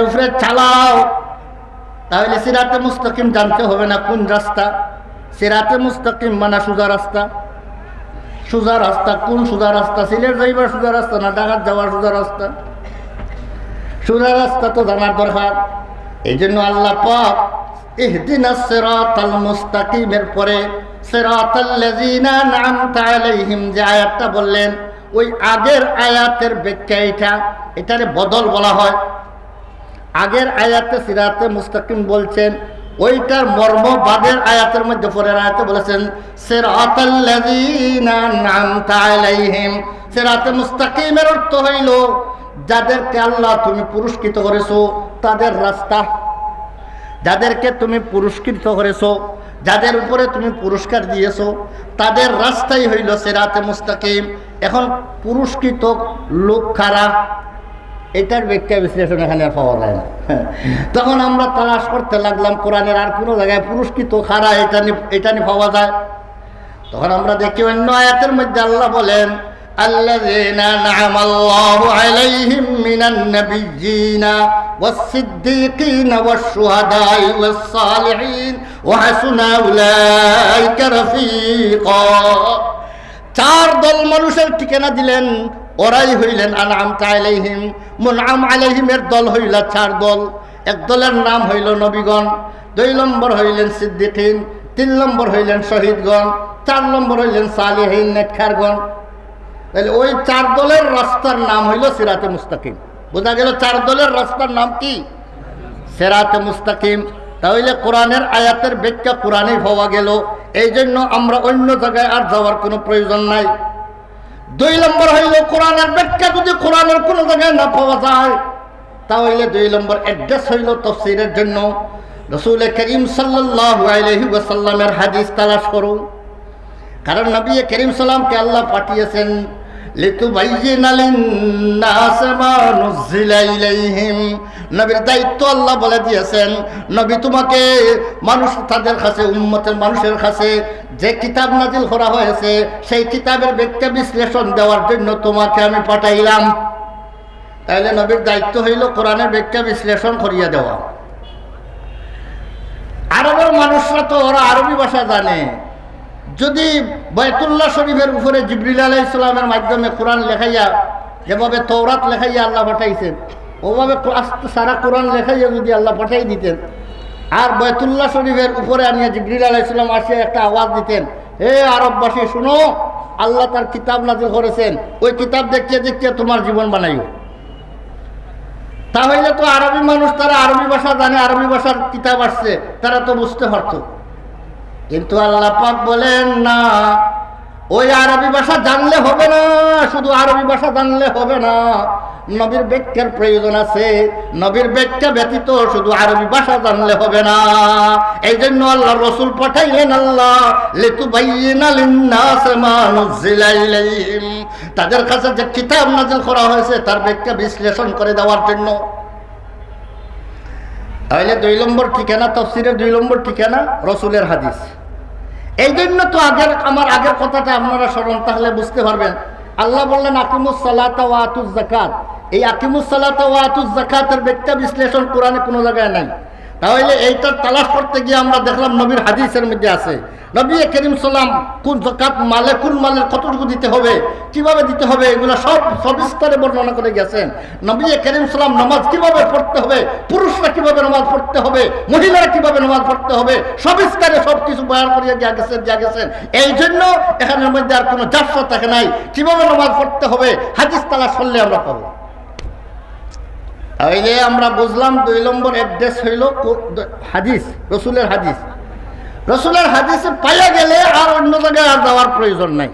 উপরে চালাও। তাহলে সিরাতে মুস্তাকিম জানতে হবে না কোন রাস্তা। সিরাতে মুস্তাকিম মানা সোজা রাস্তা। সোজা রাস্তা কোন সোজা রাস্তা? সিলেট যাইবার সোজা রাস্তা না ঢাকার যাওয়ার সোজা রাস্তা? সোজা রাস্তা তো জানার দরকার। এই জন্য আল্লাহ পাক ইহদিনা সিরাতাল মুস্তাকিমের পরে সিরাতাল লাযিনা আন'আমতা আলাইহিম, যে আয়াতটা বললেন, ওই আগের আয়াতের ব্যাখ্যা এটা। এটারে বদল বলা হয়। আগের আয়াতে সিরাতে মুস্তাকিম বলছেন, ওইটার মর্ম বাদের আয়াতের মধ্যে পরের আয়াতে বলেছেন সিরাতে মুস্তাকিমের অর্থ হইল, যাদেরকে আল্লাহ তুমি পুরস্কৃত করেছ, তাদের রাস্তা। যাদেরকে তুমি পুরস্কৃত করেছ, যাদের উপরে তুমি পুরস্কার দিয়েছ, তাদের রাস্তাই হইল সেরাতে মুস্তাকিম। এখন পুরস্কৃত লোক খারা এটার ব্যাখ্যা বিশ্লেষণ এখানে আর পাওয়া যায় না তখন আমরা তালাশ করতে লাগলাম কোরআনের আর কোনো জায়গায় পুরস্কৃত খারা এটা নিয়ে এটা নিয়ে পাওয়া যায় তখন আমরা দেখি অন্য আয়াতের মধ্যে আল্লাহ বলেন الذين نعم الله عليهم من النبيين والصديقين والشهداء والصالحين وحسن أولئك رفيقا চার দল মানুষের ঠিকানা দিলেন ওরাই হইলেন আনাম আলাইহিম মুনআম আলাইহিমের দল হইল চার দল। এক দলের নাম হইল নবীগণ। দুই নম্বর হইলেন সিদ্দিকিন, তিন নম্বর হইলেন শহীদগণ, চার নম্বর হইলেন সালিহীন নেকখারগণ তাহলে ওই চার দলের রাস্তার নাম হইল সিরাতে মুস্তাকিম। বোঝা গেল চার দলের রাস্তার নাম কি? সেরাতে মুস্তাকিম। তাহলে কোরআনের আয়াতের ব্যাখ্যা কোরআনেই পাওয়া গেল। এই জন্য আমরা অন্য জায়গায় আর যাওয়ার কোনো প্রয়োজন নাই। দুই নম্বর হইল কোরআনের ব্যাখ্যা, যদি কোরআনের কোনো জায়গায় না পাওয়া যায়, তাহলে দুই নম্বর অ্যাড্রেস হইল তফসিরের জন্য। রসুল করিম ওয়াসাল্লামের হাদিস তালাশ করুন। কারণ নবী করিম সাল্লামকে আল্লাহ পাঠিয়েছেন নবীর দায়িত্ব আল্লাহ বলে নবী তোমাকে মানুষ তাদের মানুষের যে কিতাব করা হয়েছে, সেই কিতাবের বিশ্লেষণ দেওয়ার জন্য তোমাকে আমি পাঠাইলাম। তাহলে নবীর দায়িত্ব হইল কোরআনের ব্যাখ্যা বিশ্লেষণ করিয়া দেওয়া। আরবের মানুষরা তো ওরা আরবি ভাষা জানে। যদি বয়তুল্লাহ শরীফের উপরে জিবরিল আলাহ ইসলামের মাধ্যমে কোরআন লেখাইয়া, যেভাবে তৌরাত লেখাইয়া আল্লাহ পাঠাইছেন, ওভাবে সারা কোরআন লেখাইয়া যদি আল্লাহ পাঠাই দিতেন, আর বয়তুল্লাহ শরীফের উপরে আনিয়া জিবরিল আলাহ ইসলাম আসিয়া একটা আওয়াজ দিতেন, হে আরববাসী, শুনো, আল্লাহ তার কিতাব নাজিল করেছেন, ওই কিতাব দেখতে দেখতে তোমার জীবন বানাইও। তাহলে তো আরবি মানুষ, তারা আরবি ভাষা জানে, আরবি ভাষার কিতাব আসছে, তারা তো বুঝতে পারতো। কিন্তু আল্লাহ পাক বলেন না, ওই আরবি ভাষা জানলে হবে না, শুধু আরবি ভাষা জানলে হবে না। নবীর ব্যাখ্যার প্রয়োজন আছে, নবীর ব্যাখ্যা ব্যতীত শুধু আরবি ভাষা জানলে হবে না। এই জন্য আল্লাহ রসুল পাঠাইলেন আল্লাহ লেতু তাদের কাছে যে কিতাব নাজিল করা হয়েছে, তার ব্যাখ্যা বিশ্লেষণ করে দেওয়ার জন্য। তাহলে দুই নম্বর ঠিকানা, তফসিরের দুই নম্বর ঠিকানা, রসুলের হাদিস। এই জন্য তো আগের, আমার আগের কথাটা আপনারা স্মরণ, তাহলে বুঝতে পারবেন। আল্লাহ বললেন আকিমুসালাত এই আকিমুস সালাত ওয়াতুজ জাকাতের বিশ্লেষণ কোরআনে কোনো জায়গায় নাই। তাহলে এইটার তালাশ করতে গিয়ে আমরা দেখলাম নবীর হাদিসের মধ্যে আছে। নবী করিম সাল্লাম কোন জাকাত মালে, কোন মালের কতটুকু দিতে হবে, কীভাবে দিতে হবে, এগুলো সব সবিস্তারে বর্ণনা করে গেছেন। নবী করিম সাল্লাম নামাজ কীভাবে পড়তে হবে, পুরুষরা কীভাবে নামাজ পড়তে হবে, মহিলারা কীভাবে নামাজ পড়তে হবে, সবিস্তারে সব কিছু বয়ান করিয়া দিয়া গেছেন দিয়া গেছেন। এই জন্য এখানের মধ্যে আর কোনো জাফসা থাকে নাই। কীভাবে নামাজ পড়তে হবে, হাদিস তালাশ করলে আমরা পাবো। তাইলে আমরা বুঝলাম দুই নম্বর অ্যাড্রেস হইল হাদিস, রসুলের হাদিস। রসুলের হাদিসে পাইয়া গেলে আর অন্য জায়গায় আর যাওয়ার প্রয়োজন নাই।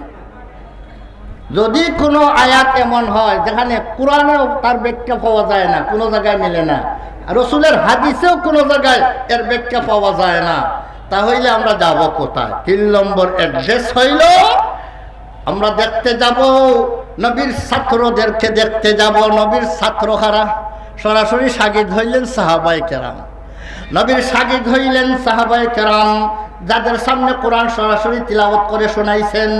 যদি কোনো আয়াত এমন হয়, যেখানে কোরআনেও তার ব্যাখ্যা পাওয়া যায় না, কোনো জায়গায় মিলে না রসুলের হাদিসেও কোনো জায়গায় এর ব্যাখ্যা পাওয়া যায় না, তাহলে আমরা যাব কোথায়? তিন নম্বর অ্যাড্রেস হইল, আমরা দেখতে যাব নবীর ছাত্রদেরকে দেখতে যাব, নবীর ছাত্র হারা সরাসরি সাগিদ হইলেন সাহাবাই কেরাম। নবীর সাগিদ হইলেন সাহাবাই কেরাম, যাদের সামনে কোরআন সরাসরি তিলাওয়াত করে শোনাইছেন।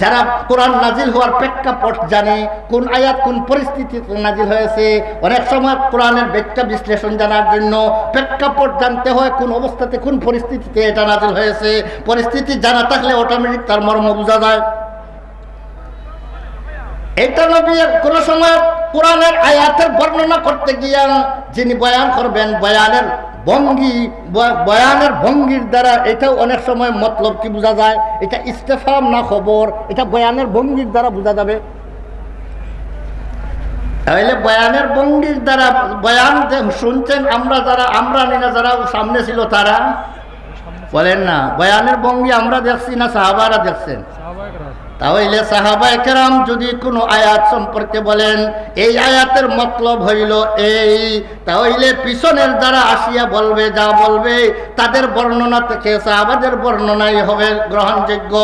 যারা কোরআন নাজিল হওয়ার প্রেক্ষাপট জানে, কোন আয়াত কোন পরিস্থিতিতে নাজিল হয়েছে, অনেক সময় কোরআনের ব্যাখ্যা বিশ্লেষণ জানার জন্য প্রেক্ষাপট জানতে হয় কোন অবস্থাতে কোন পরিস্থিতিতে এটা নাজিল হয়েছে। পরিস্থিতি জানা থাকলে অটোমেটিক তার মর্ম বোঝা যায়। এটা নবী কোন সময় কোরআনের আয়াতের বর্ণনা করতে গিয়া যিনি বয়ান করবেন, বয়ানের ভঙ্গি বয়ানের ভঙ্গির দ্বারা এটাও অনেক সময় মতলব কি বোঝা যায়? এটা ইস্তেফাম না খবর, এটা বয়ানের ভঙ্গির দ্বারা বোঝা যাবে। তাহলে বয়ানের ভঙ্গির দ্বারা বয়ান শুনছেন আমরা যারা, আমরা নিনা যারা, সামনে ছিল তারা। বলেন না, বয়ানের ভঙ্গি আমরা দেখছি না, সাহাবারা দেখছেন? তাহলে সাহাবা একরাম যদি কোনো আয়াত সম্পর্কে বলেন, এই আয়াতের মতলব হইল এই। তাহলে পিছনের দ্বারা আসিয়া বলবে, যা বলবে, তাদের বর্ণনা থেকে সাহাবাদের বর্ণনাই হবে গ্রহণযোগ্য।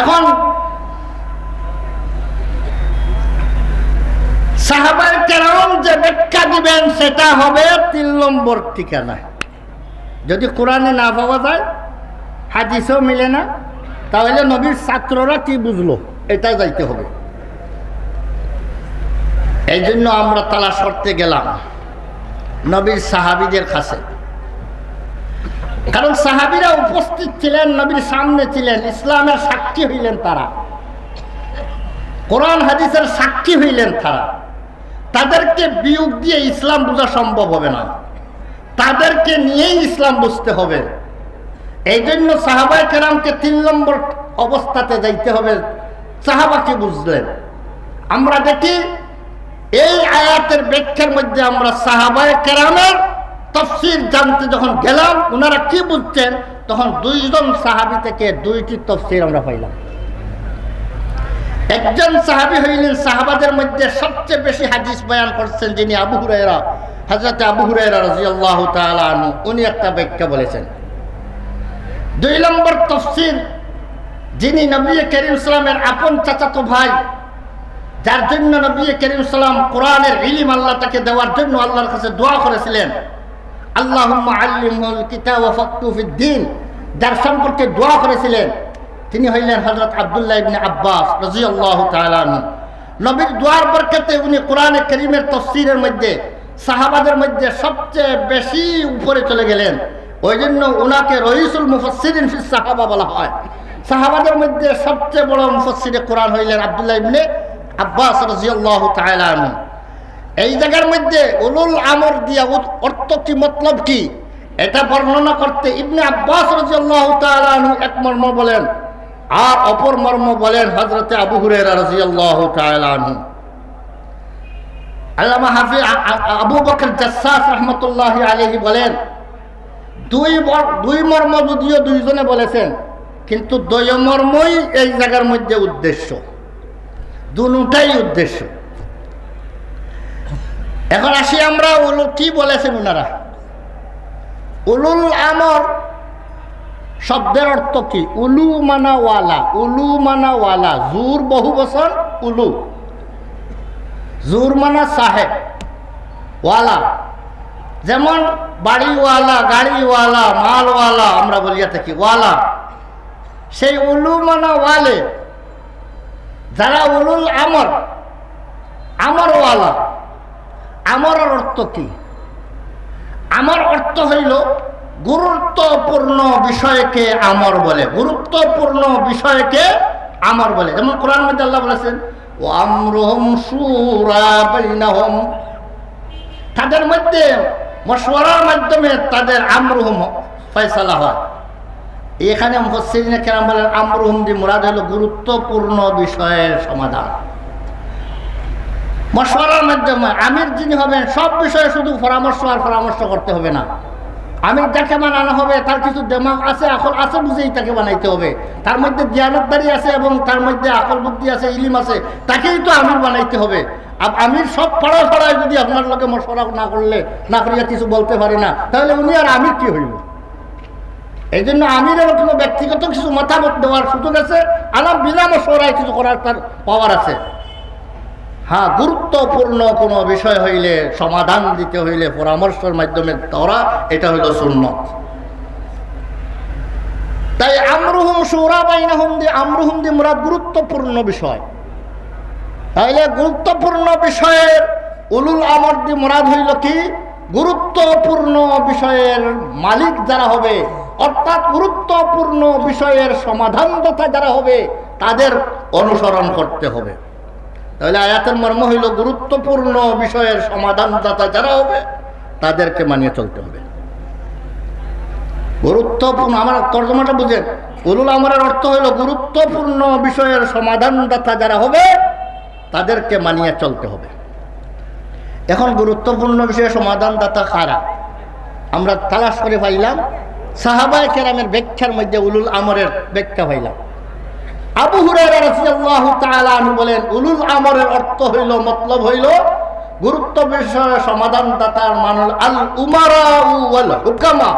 এখন সাহাবার কেরাম যে ব্যাখ্যা দিবেন, সেটা হবে তিন নম্বর ঠিকানা। যদি কোরআনে না পাওয়া যায়, হাদিসও মিলে না, তাহলে নবীর ছাত্ররা কি বুঝলো? এটা যাইতে হবে। এই জন্য আমরা তালাশ করতে গেলাম নবীর সাহাবিদের কাছে। কারণ সাহাবিরা উপস্থিত ছিলেন, নবীর সামনে ছিলেন, ইসলামের সাক্ষী হইলেন তারা। কোরআন, হাদিসের সাক্ষী হইলেন তারা। তাদেরকে বিয়োগ দিয়ে ইসলাম বোঝা সম্ভব হবে না। তাদেরকে নিয়েই ইসলাম বুঝতে হবে। এই জন্য সাহাবাই কেরামকে তিন নম্বর অবস্থাতে যাইতে হবে। সাহাবাকে বুঝলেন? আমরা দেখি এই আয়াতের ব্যাখ্যার মধ্যে আমরা সাহাবায় কেরামের তফসির জানতে যখন গেলাম ওনারা কি বুঝছেন? তখন দুইজন সাহাবি থেকে দুইটি তফসির আমরা পাইলাম। একজন সাহাবি হইলেন সাহাবাদের মধ্যে সবচেয়ে বেশি হাদিস বয়ান করছেন যিনি আবু হুরায়রা হজরত আবু রাজিয়াল্লাহু তাআলা আনহু। উনি একটা ব্যাখ্যা বলেছেন। দুই নম্বর তফসির যিনি নবী করিম সালামের আপন চাচাতো ভাই, যার জন্য নবী করিম সালাম কোরআনের ইলিম আল্লাহ তাকে দেওয়ার জন্য আল্লাহর কাছে দোয়া করেছিলেন, আল্লাহুম্মা আল্লিমুল কিতাব ফিদ্দিন যার সম্পর্কে দোয়া করেছিলেন। তিনি হইলেন হজরত আব্দুল্লাহ ইবনে আব্বাস রাদিয়াল্লাহু তাআলা আনহু। নবীর দোয়ার বরকতে উনি কোরআনে করিমের তফসিরের মধ্যে, সাহাবাদের মধ্যে সবচেয়ে বেশি উপরে চলে গেলেন। ওই জন্য ওনাকে রহিসুল মুফাসসিরিন ফিস সাহাবা বলা হয়। সাহাবাদের মধ্যে সবচেয়ে বড় মুফাসসিরে কোরআন হইলেন আব্দুল্লাহ ইবনে আব্বাস রাদিয়াল্লাহু তাআলা আনহু। এই জায়গার মধ্যে উলুল আমর দিয়া অর্থ কি, মতলব কি? এটা বর্ণনা করতে ইবনে আব্বাস রাদিয়াল্লাহু তাআলা আনহু এক মর্ম বলেন আর অপর মর্ম বলেন হযরতে আবু হুরায়রা রাদিয়াল্লাহু তাআলা আনহু। আল্লামা আ- আবু বকর জাসসাস রাহমাতুল্লাহি আলাইহি বলেন, দুই দুই মর্ম যদিও দুইজনে বলেছেন, কিন্তু দ্বয় মর্মই এই জায়গার মধ্যে উদ্দেশ্য। দুটাই উদ্দেশ্য। এখন আসি আমরা উলু, কি বলেছেন ওনারা উলুল আমর শব্দের অর্থ কি? উলু মানা ওয়ালা উলু মানা ওয়ালা জুর বহু বছর উলু। জুর মানা সাহেব, ওয়ালা। যেমন বাড়িওয়ালা, গাড়িওয়ালা, মালওয়ালা, আমরা বলিয়া থাকি ওয়ালা। সেই উলু মানা ওয়ালে যারা উলুল আমর, আমরওয়ালা। আমরের অর্থ কি? আমার অর্থ হইল গুরুত্বপূর্ণ বিষয়কে আমর বলে, গুরুত্বপূর্ণ বিষয়কে আমর বলে। যেমন কোরআন মধ্যে আল্লাহ বলেছেন ও আমরহম সুরা বাইনাহম। তাদের মধ্যে মশওয়ারার মাধ্যমে তাদের আমরুহম ফয়সালা হয়। এখানে মুফসসিরিনে কেরাম বলেন, আমরুহম দি মুরাদ হলো গুরুত্বপূর্ণ বিষয়ের সমাধান। মশওয়ারার মাধ্যমে আমির যিনি হবেন, সব বিষয়ে শুধু পরামর্শ আর পরামর্শ করতে হবে না। আমির যাকে বানানো হবে, তার কিছু দেমাগ আছে আকল আছে বুঝেই তাকে বানাইতে হবে। তার মধ্যে জ্ঞানদারি আছে এবং তার মধ্যে আকল বুদ্ধি আছে, ইলিম আছে, তাকেই তো আমির বানাইতে হবে। আব- আমির সব পড়া পড়ায় যদি আপনার লোকে মশওয়ারা না করলে, না করিয়া কিছু বলতে পারে না, তাহলে উনি আর আমির কি হইব? এই জন্য আমিরের কোনো ব্যক্তিগত কিছু মতামত দেওয়ার সুযোগ আছে, আলাম বিনা মশওয়ারায় কিছু করার তার পাওয়ার আছে। হ্যাঁ গুরুত্বপূর্ণ কোনো বিষয় হইলে, সমাধান দিতে হইলে পরামর্শের মাধ্যমে ধরা এটা হইল সুন্নত। তাই আমরুহুম সুরা বাইনাহুম দি, আমরুহুম দি মুরাদ গুরুত্বপূর্ণ বিষয়। তাইলে গুরুত্বপূর্ণ বিষয়ের উলুল আমর দি মুরাদ হইল কি? গুরুত্বপূর্ণ বিষয়ের মালিক যারা হবে, অর্থাৎ গুরুত্বপূর্ণ বিষয়ের সমাধান সমাধানদাতা যারা হবে, তাদের অনুসরণ করতে হবে। তাহলে আয়াতের মর্ম হইল গুরুত্বপূর্ণ বিষয়ের সমাধানদাতা যারা হবে, তাদেরকে মানিয়ে চলতে হবে। গুরুত্বপূর্ণ, আমার তর্জমাটা বুঝেন। উলুল আমরের অর্থ হইল গুরুত্বপূর্ণ বিষয়ের সমাধানদাতা যারা হবে, তাদেরকে মানিয়ে চলতে হবে। এখন গুরুত্বপূর্ণ বিষয়ে সমাধানদাতা কারা? আমরা তালাশ করে পাইলাম, সাহাবায় কেরামের ব্যাখ্যার মধ্যে উলুল আমরের ব্যাখ্যা পাইলাম। আবু আনহু বলেন, উলুল আমরের অর্থ হইল, মতলব হইল গুরুত্ব বিষয়ে সমাধানদাতার মানুল আল উমারা হুকামা।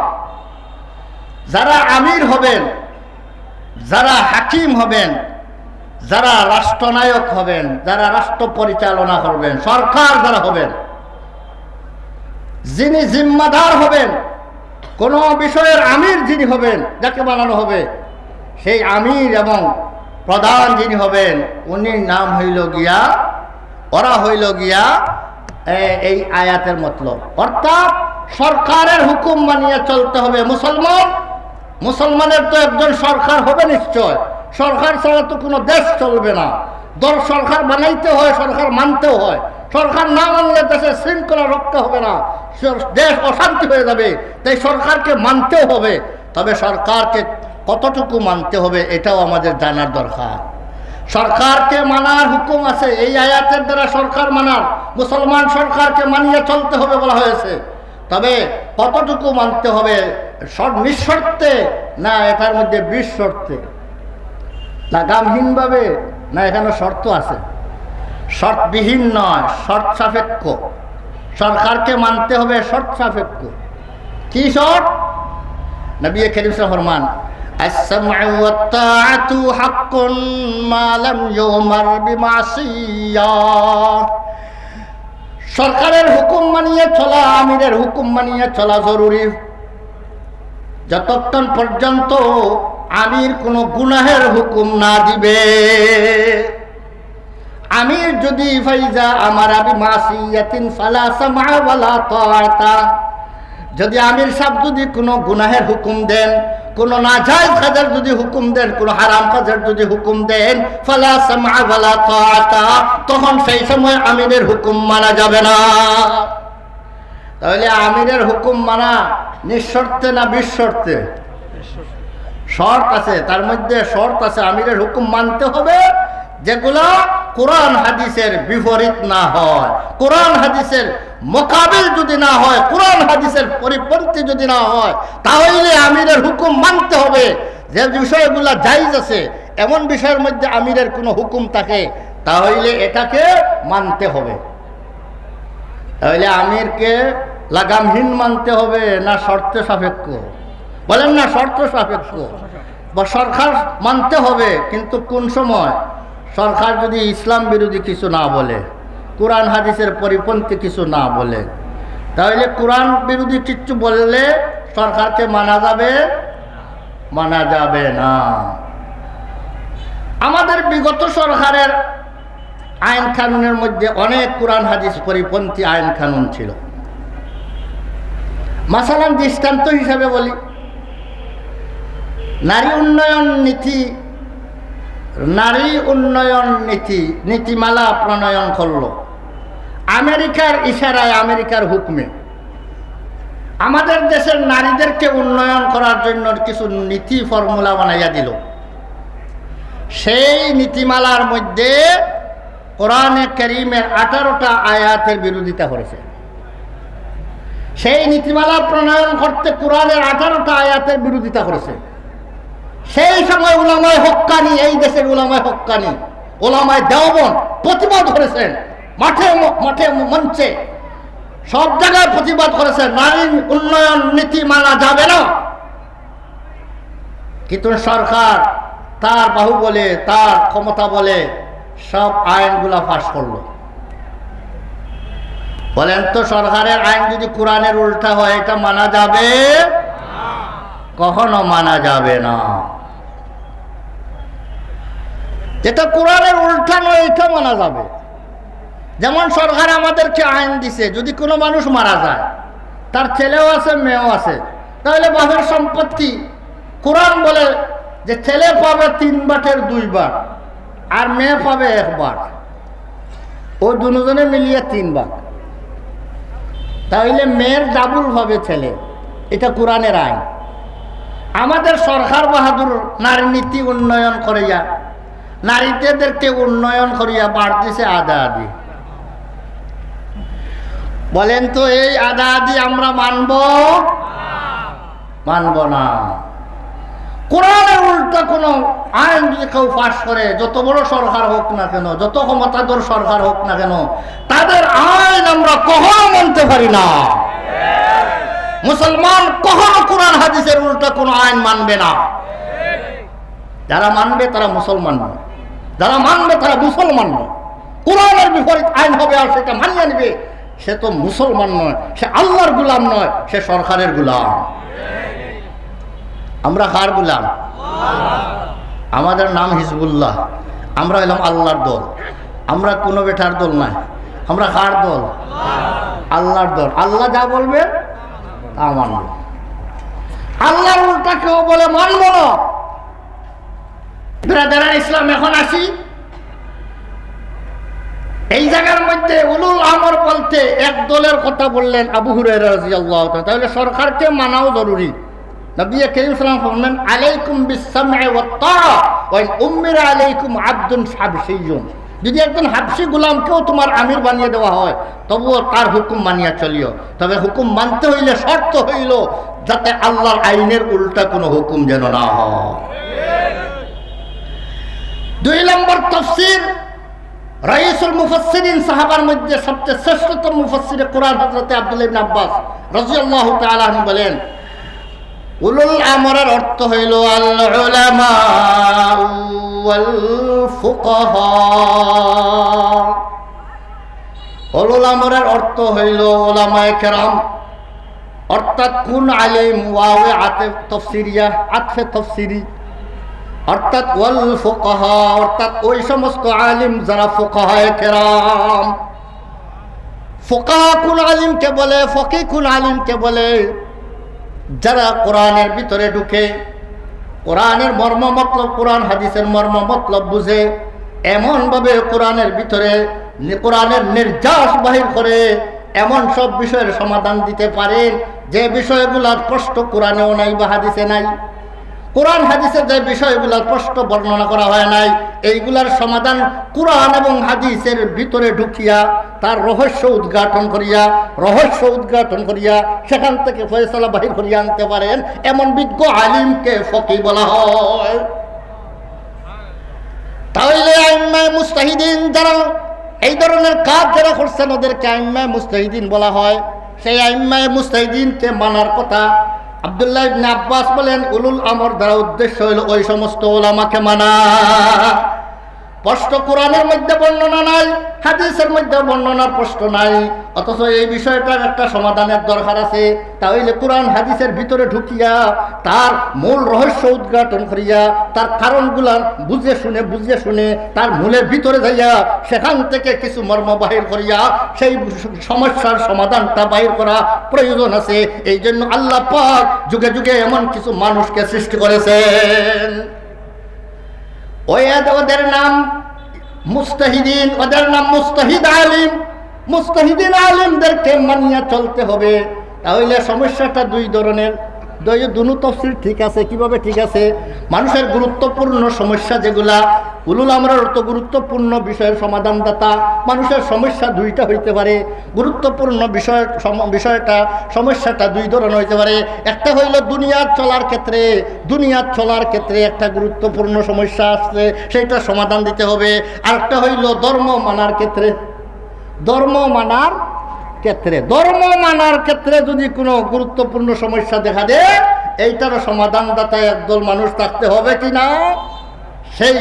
যারা আমির হবেন, যারা হাকিম হবেন, যারা রাষ্ট্রনায়ক হবেন, যারা রাষ্ট্র পরিচালনা করবেন, সরকার যারা হবেন, যিনি জিম্মাদার হবেন, কোন বিষয়ের আমির যিনি হবেন, যাকে বানানো হবে, সেই আমির এবং প্রধান যিনি হবেন, উনির নাম হইল গিয়া, ওরা হইল গিয়া এই আয়াতের মতলব। অর্থাৎ সরকারের হুকুম মানিয়ে চলতে হবে মুসলমান। মুসলমানের তো একজন সরকার হবে নিশ্চয়। সরকার ছাড়া তো কোনো দেশ চলবে না। দল সরকার বানাইতে হয়, সরকার মানতেও হয়। সরকার না মানলে দেশের শৃঙ্খলা রক্ষা হবে না। দেশ অশান্তি হয়ে যাবে। তাই সরকারকে মানতেও হবে। তবে সরকারকে কতটুকু মানতে হবে এটাও আমাদের জানার দরকার। সরকারকে মানার হুকুম আছে, এই আয়াতের দ্বারা সরকার মানার, মুসলমান সরকারকে মানিয়ে চলতে হবে বলা হয়েছে। তবে কতটুকু মানতে হবে শর্ত নিঃশর্তে না এটার মধ্যে বিশ শর্তে লাগামহীনভাবে না এখানে শর্ত আছে? শর্তবিহীন নয়, শর্ত সাপেক্ষ। সরকারকে মানতে হবে শর্ত সাপেক্ষ। কি শর্ত? নবী করিম ফরমান السمع والطاعة حق ما لم يؤمر بمعصية সরকারের হুকুম মানিয়ে চলা আমিরের হুকুম মানিয়ে চলা জরুরি যতক্ষণ পর্যন্ত আমির কোনো গুনাহের হুকুম না দিবে আমির যদি ফাইজা আমার আবি মাসিয়াতিন ফালা সামা ওয়ালা তাআতা যদি আমির সাহেব যদি কোনো গুনাহের হুকুম দেন কোনো নাজায়জ কাজের যদি হুকুম দেন, কোনো হারাম কাজের যদি হুকুম দেন, ফালা সামা ওয়ালা তাআতা, তখন সেই সময় আমিরের হুকুম মানা যাবে না। তাহলে আমিরের হুকুম মানা নিঃশর্তে না বিশ্বর্তে শর্ত আছে, তার মধ্যে শর্ত আছে, আমিরের হুকুম মানতে হবে, যেগুলো কোরআন হাদিসের বিপরীত না হয়। কোরআন হাদিসের মোকাবিল যদি না হয়, কোরআন হাদিসের পরিপন্থী যদি না হয়, তাহলে আমিরের হুকুম মানতে হবে। যে বিষয়গুলো জাইজ আছে, এমন বিষয়ের মধ্যে আমিরের কোনো হুকুম থাকে, তাহলে এটাকে মানতে হবে। তাহলে আমিরকে লাগামহীন মানতে হবে না শর্ত সাপেক্ষ? বলেন না শর্ত সাপেক্ষ। বা সরকার মানতে হবে, কিন্তু কোন সময়? সরকার যদি ইসলাম বিরোধী কিছু না বলে, কোরআন, হাদিসের পরিপন্থী কিছু না বলে, তাহলে কোরআন বিরোধী কিছু বললে সরকারকে মানা যাবে? মানা যাবে না। আমাদের বিগত সরকারের আইন কানুনের মধ্যে অনেক কোরআন, হাদিস পরিপন্থী আইন কানুন ছিল। মাসালান দৃষ্টান্ত হিসাবে বলি, নারী উন্নয়ন নীতি নারী উন্নয়ন নীতি, নীতিমালা প্রণয়ন করল। আমেরিকার ইশারায় আমেরিকার হুকমে। আমাদের দেশের নারীদেরকে উন্নয়ন করার জন্য কিছু নীতি ফর্মুলা বানাইয়া দিল। সেই নীতিমালার মধ্যে কোরআনে করিমের আঠারোটা আয়াতের বিরোধিতা করেছে। সেই নীতিমালা প্রণয়ন করতে কোরআনের আঠারোটা আয়াতের বিরোধিতা করেছে। সেই সময় ওলামায় হক্কানি, এই দেশের ওলামায় হক্কানি ওলামায় দেওবন প্রতিবাদ করেছেন, মাঠে মাঠে মঞ্চে। সব জায়গায় প্রতিবাদ করেছেন, নারী উন্নয়ন নীতি মানা যাবে না। কিন্তু সরকার তার বাহু বলে, তার ক্ষমতা বলে সব আইনগুলা পাশ করল। বলেন তো সরকারের আইন যদি কোরআনের উল্টা হয়, এটা মানা যাবে? কখনো মানা যাবে না। এটা কোরআনের উল্টা নয় এটা মানা যাবে। যেমন সরকার আমাদেরকে আইন দিছে, যদি কোনো মানুষ মারা যায়, তার ছেলেও আছে, মেয়েও আছে, তাহলে বাপের সম্পত্তি কোরআন বলে যে ছেলে পাবে তিন বাটের দুইবার আর মেয়ে পাবে একবার ও দুজনে মিলিয়ে তিন তিনবার তাহলে মেয়ের ডাবুল হবে ছেলে। এটা কোরআনের আইন। আমাদের সরকার বাহাদুর নারী নীতি উন্নয়ন করিয়া, নারীদেরকে উন্নয়ন করিয়া বাড়তেছে আদা আদি বলেন তো, এই আদা আদি আমরা মানব? মানব না। কোরআনের উল্টা কোনো আইন যদি কেউ পাশ করে, যত বড় সরকার হোক না কেন, যত ক্ষমতাধর সরকার হোক না কেন, তাদের আইন আমরা কখনো মানতে পারি না। মুসলমান কখনো কোরআন হাদিসের উল্টা কোনো আইন মানবে না। যারা মানবে তারা মুসলমান নয়। যারা মানবে তারা মুসলমান নয়। কোরআনের বিপরীত আইন হবে আর সেটা মানিয়ে নেবে, সে তো মুসলমান নয়, সে আল্লাহর গুলাম নয়, সে সরকারের গুলাম। আমরা কার গুলাম? আমাদের নাম হিজবুল্লাহ। আমরা এলাম আল্লাহর দল। আমরা কোনো বেটার দল নাই। আমরা কার দল? আল্লাহর দল। আল্লাহ যা বলবে তা মানব আল্লাহর উল্টা কেউ বলে, মানব না। ইসলাম, এখন আসি। এই জায়গার মধ্যে উলুল আমর বলতে এক দলের কথা বললেন আবু রাদিয়াল্লাহু তাহলে সরকারকে মানাও জরুরি। নবী করিম সাল্লাল্লাহু আলাইহি আলাইকুম উম্মিরা আলাইকুম আবদুন হাবশিয়্যুন যদি একজন হাবশি গোলামকেও তোমার আমির বানিয়ে দেওয়া হয়, তবুও তার হুকুম মানিয়া চলিও। তবে হুকুম মানতে হইলে, শর্ত হইল যাতে আল্লাহর আইনের উল্টা কোনো হুকুম যেন না হয়। দুই নম্বর তফসির, রাইসুল মুফাসসিরিন সাহাবার মধ্যে সবচেয়ে শ্রেষ্ঠতম মুফাসসিরে কোরআন ইবনে আব্বাস রাদিয়াল্লাহু তাআলা বলেন উলুল আমরের অর্থ হইল উলুল আমরের অর্থ হইল উলামায়ে কেরাম। অর্থাৎ কোন আলিম ওয়াওয়ে আতে তফসিরিয়া, আতফে তফসিরি। অর্থাৎ ওয়াল ফুকাহা, অর্থাৎ ওই সমস্ত আলিম যারা ফুকাহায়ে কেরাম। ফুকাহা কোন আলিমকে বলে ফকি কোন আলিমকে বলে। যারা কোরআনের ভিতরে ঢুকে, কোরআনের মর্ম মতলব, কোরআন হাদিসের মর্ম মতলব বুঝে, এমনভাবে কোরআনের ভিতরে কোরআনের নির্যাস বাহির করে এমন সব বিষয়ের সমাধান দিতে পারেন। যে বিষয়গুলার স্পষ্ট কোরআনেও নাই বা হাদিসে নাই। কোরআন হাদিসে যে বিষয়গুলো স্পষ্ট বর্ণনা করা হয় নাই, এইগুলার সমাধান কোরআন এবং হাদিসের ভিতরে ঢুকিয়া তার রহস্য উদ্ঘাটন করিয়া, রহস্য উদ্ঘাটন করিয়া সেখান থেকে ফয়সালা বাহির করিয়া আনতে পারেন। এমন বিজ্ঞ আলিমকে ফকি বলা হয়। তাহলে মুস্তাহিদিন যারা এই ধরনের কাজ যারা করছেন, ওদেরকে আইম্মায় মুস্তাহিদিন বলা হয়। সেই আইম্মায় মুস্তাহিদিনকে মানার কথা আব্দুল্লাহ আব্বাস বলেন উলুল আমর দ্বারা উদ্দেশ্য হইল ওই সমস্ত ওলামাকে মানা। স্পষ্ট কোরআনের মধ্যে বর্ণনা নাই, হাদিসের মধ্যে বর্ণনার প্রশ্ন নাই। অথচ এই বিষয়টার একটা সমাধানের দরকার আছে। তাহলে কোরআন হাদিসের ভিতরে ঢুকিয়া, তার মূল রহস্য উদ্ঘাটন করিয়া, তার কারণগুলা বুঝে শুনে বুঝে শুনে, তার মূলের ভিতরে যাইয়া, সেখান থেকে কিছু মর্ম বাহির করিয়া, সেই সমস্যার সমাধানটা বাহির করা প্রয়োজন আছে। এই জন্য আল্লাহ পাক যুগে যুগে এমন কিছু মানুষকে সৃষ্টি করেছেন। ওদের নাম মুস্তাহিদিন, ওদের নাম মুস্তাহিদ আলিম। মুস্তাহিদিন আলিমদেরকে মানিয়া চলতে হবে। তাহলে সমস্যাটা দুই ধরনের। দুনু তফসিল ঠিক আছে, কীভাবে ঠিক আছে? মানুষের গুরুত্বপূর্ণ সমস্যা যেগুলা, উলুল আমরার অত গুরুত্বপূর্ণ বিষয়ের সমাধানদাতা, মানুষের সমস্যা দুইটা হইতে পারে। গুরুত্বপূর্ণ বিষয় বিষয়টা, সমস্যাটা দুই ধরনের হইতে পারে। একটা হইল দুনিয়ার চলার ক্ষেত্রে দুনিয়ার চলার ক্ষেত্রে একটা গুরুত্বপূর্ণ সমস্যা আসছে সেইটা সমাধান দিতে হবে। আর একটা হইল ধর্ম মানার ক্ষেত্রে। ধর্ম মানার ক্ষেত্রে, ধর্ম মানার ক্ষেত্রে যদি কোনো গুরুত্বপূর্ণ সমস্যা দেখা দেয়, এইটারও সমাধানদাতায় একদল মানুষ থাকতে হবে কি না? সেই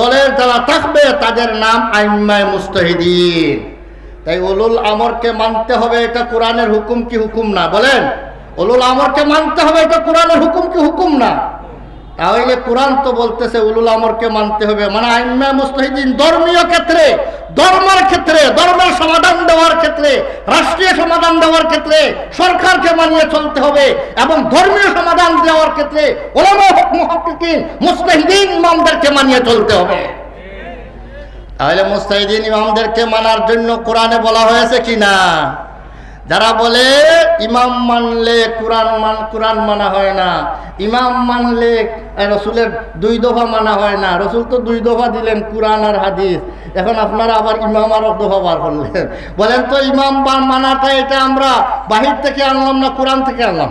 দলের যারা থাকবে, তাদের নাম আইম্মায় মুস্তাহিদিন। তাই উলুল আমরকে মানতে হবে, এটা কোরআনের হুকুম কি হুকুম না? বলেন, উলুল আমরকে মানতে হবে, এটা কোরআনের হুকুম কি হুকুম না? তাহলে কোরআন তো বলতেছে, উলুল আমরকে মানতে হবে। মানে আইম্মা মুস্তাহিদিন ধর্মীয় ক্ষেত্রে ধর্মের ক্ষেত্রে, ধর্মের সমাধান দেওয়ার ক্ষেত্রে, রাষ্ট্রীয় সমাধান দেওয়ার ক্ষেত্রে সরকারকে মানিয়ে চলতে হবে এবং ধর্মীয় সমাধান দেওয়ার ক্ষেত্রে ওলামা হক মুস্তাহিদিন ইমামদেরকে মানিয়ে চলতে হবে। তাহলে মুস্তাহিদিন ইমামদেরকে মানার জন্য কোরআনে বলা হয়েছে কি না? যারা বলে, ইমাম মানলে কোরআন মান, কোরআন মানা হয় না। ইমাম মানলে রসুলের দুই দফা মানা হয় না। রসুল তো দুই দফা দিলেন, কোরআন আর হাদিস। এখন আপনারা আবার ইমাম আর দফা বার করলেন। বলেন তো, ইমাম মানাটা এটা আমরা বাহির থেকে আনলাম না কোরআন থেকে আনলাম?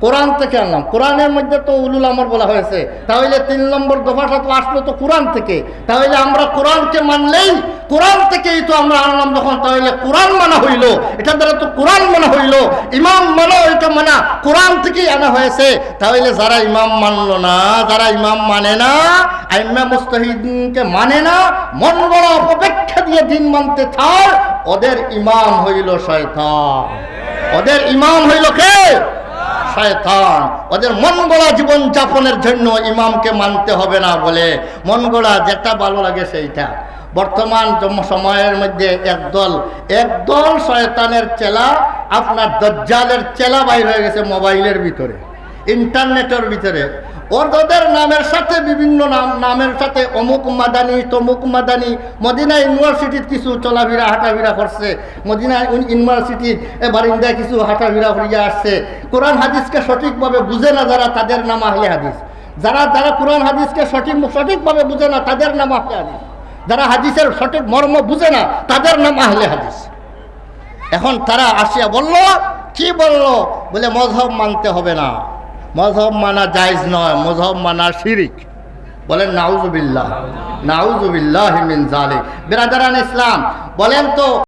কোরআন থেকে আনলাম। কোরআনের মধ্যে তো উলুল আমর বলা হয়েছে। তাহলে তিন নম্বর দফাটা তো আসলো তো কোরআন থেকে। তাহলে আমরা কোরআনকে মানলেই কোরআন থেকেই তো আমরা আনলাম যখন, তাহলে কোরআন মানা হইল। এটা দ্বারা তো কোরআন মানা হইল। ইমাম মানা এটা মানা। কোরআন থেকেই আনা হয়েছে। তাহলে যারা ইমাম মানলো না, যারা ইমাম মানে না, আইম্মা মুস্তাহিদকে মানে না, মন বড় অপেক্ষা দিয়ে দিন মানতে থাক, ওদের ইমাম হইল শয়তান। ওদের ইমাম হইল কে? শয়তান। ওদের মন গড়া জীবন যাপনের জন্য ইমামকে মানতে হবে না বলে মন গড়া যেটা ভালো লাগে সেইটা। বর্তমান সময়ের মধ্যে একদল একদল শয়তানের চেলা, আপনার দজ্জালের চেলা বাইর হয়ে গেছে মোবাইলের ভিতরে। ইন্টারনেটের ভিতরে। ওর ওদের নামের সাথে বিভিন্ন নাম, নামের সাথে অমুক মাদানি, তমুক মাদানি, মদিনা ইউনিভার্সিটির কিছু চলাফেরা, হাঁটাফেরা করছে। মদিনা ইউন- ইউনিভার্সিটির এ বারিন্দায় কিছু হাঁটাফেরা করিয়া আসছে। কোরআন হাদিসকে সঠিকভাবে বুঝে না যারা তাদের নাম আহলে হাদিস। যারা যারা কোরআন হাদিসকে সঠিক, সঠিকভাবে বুঝে না, তাদের নাম আহলে হাদিস। যারা হাদিসের সঠিক মর্ম বুঝে না, তাদের নাম আহলে হাদিস। এখন তারা আসিয়া বলল, কি বলল? বলে, মজহব মানতে হবে না। মজহব মানা জায়জ নয়, মজহব মানা শিরিক। বলেন, নাউজুবিল্লাহ নাউজুবিল্লাহ মিন জালিক বিরাজারান ইসলাম, বলেন তো